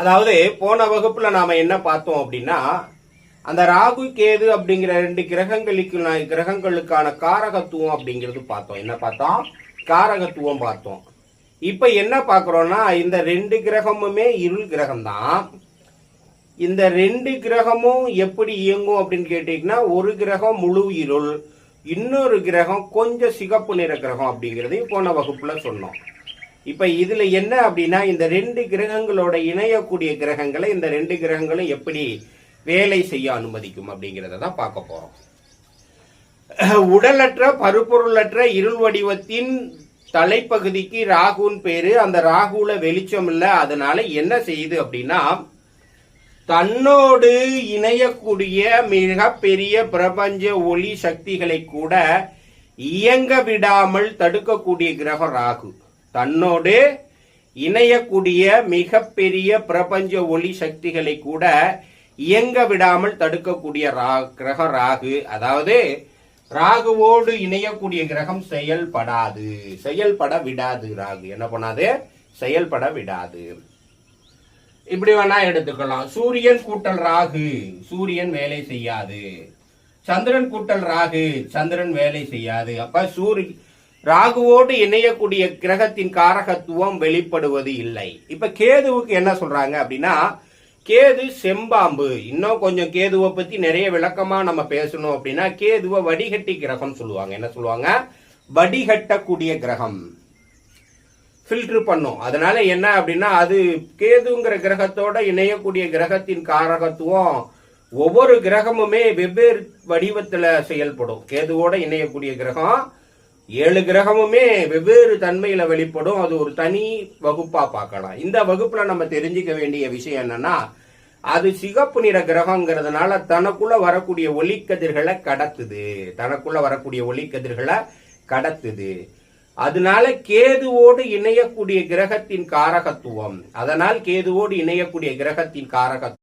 அதாவது போன வகுப்புல நாம என்ன பார்த்தோம் அப்படின்னா அந்த ராகு கேது அப்படிங்கிற ரெண்டு கிரகங்களுக்கு கிரகங்களுக்கான காரகத்துவம் அப்படிங்கிறது பார்த்தோம். என்ன பார்த்தோம்? காரகத்துவம் பார்த்தோம். இப்ப என்ன பார்க்கறோம்னா இந்த ரெண்டு கிரகமுமே இருள் கிரகம் தான் இந்த ரெண்டு கிரகமும் எப்படி இயங்கும் அப்படின்னு கேட்டீங்கன்னா ஒரு கிரகம் முழு இருள் இன்னொரு கிரகம் கொஞ்சம் சிகப்பு நிற கிரகம் அப்படிங்கிறதையும் போன வகுப்புல சொன்னோம். இப்ப இதுல என்ன அப்படின்னா இந்த ரெண்டு கிரகங்களோட இணையக்கூடிய கிரகங்களை இந்த ரெண்டு கிரகங்களும் எப்படி வேலை செய்ய அனுமதிக்கும் அப்படிங்கிறத தான் பார்க்க போறோம். உடலற்ற பருப்பொருளற்ற இருள் வடிவத்தின் தலைப்பகுதிக்கு ராகுன்னு பேரு. அந்த ராகுல வெளிச்சம் இல்ல. அதனால என்ன செய்யுது அப்படின்னா தன்னோடு இணையக்கூடிய மிக பெரிய பிரபஞ்ச ஒளி சக்திகளை கூட இயங்க விடாமல் தடுக்கக்கூடிய கிரகம் ராகு. தன்னோடு இணையக்கூடிய மிகப்பெரிய பிரபஞ்ச ஒளி சக்திகளை கூட இயங்க விடாமல் தடுக்கக்கூடிய ரா- கிரகம் ராகு. அதாவது ராகுவோடு இணையக்கூடிய கிரகம் செயல்படாது. செயல்பட விடாது ராகு. என்ன பண்ணாது? செயல்பட விடாது. இப்படி வேணா எடுத்துக்கலாம். சூரியன் கூட்டல் ராகு. சூரியன் வேலை செய்யாது. சந்திரன் கூட்டல் ராகு. சந்திரன் வேலை செய்யாது. அப்ப சூரிய ராகுவோடு இணையக்கூடிய கிரகத்தின் காரகத்துவம் வெளிப்படுவது இல்லை. இப்ப கேதுவுக்கு என்ன சொல்றாங்க அப்படின்னா கேது செம்பாம்பு. இன்னும் கொஞ்சம் கேதுவை பத்தி நிறைய விளக்கமா நம்ம பேசணும் அப்படின்னா கேதுவை வடிகட்டி கிரகம் சொல்லுவாங்க. என்ன சொல்லுவாங்க? வடிகட்டக்கூடிய கிரகம். ஃபில்டர் பண்ணும். அதனால என்ன அப்படின்னா அது கேதுங்கிற கிரகத்தோட இணையக்கூடிய கிரகத்தின் காரகத்துவம் ஒவ்வொரு கிரகமுமே வெவ்வேறு வடிவத்துல செயல்படும். கேதுவோட இணையக்கூடிய கிரகம் ஏழு கிரகமுமே வெவ்வேறு தன்மையில வெளிப்படும். அது ஒரு தனி வகுப்பா பார்க்கலாம். இந்த வகுப்புல நம்ம தெரிஞ்சுக்க வேண்டிய விஷயம் என்னன்னா அது சிகப்பு நிற கிரகங்கிறதுனால தனக்குள்ள வரக்கூடிய ஒளிக்கதிர்களை கடத்துது. தனக்குள்ள வரக்கூடிய ஒளிக்கதிர்களை கடத்துது. அதனால கேதுவோடு இணையக்கூடிய கிரகத்தின் காரகத்துவம். அதனால் கேதுவோடு இணையக்கூடிய கிரகத்தின் காரகத்துவம்.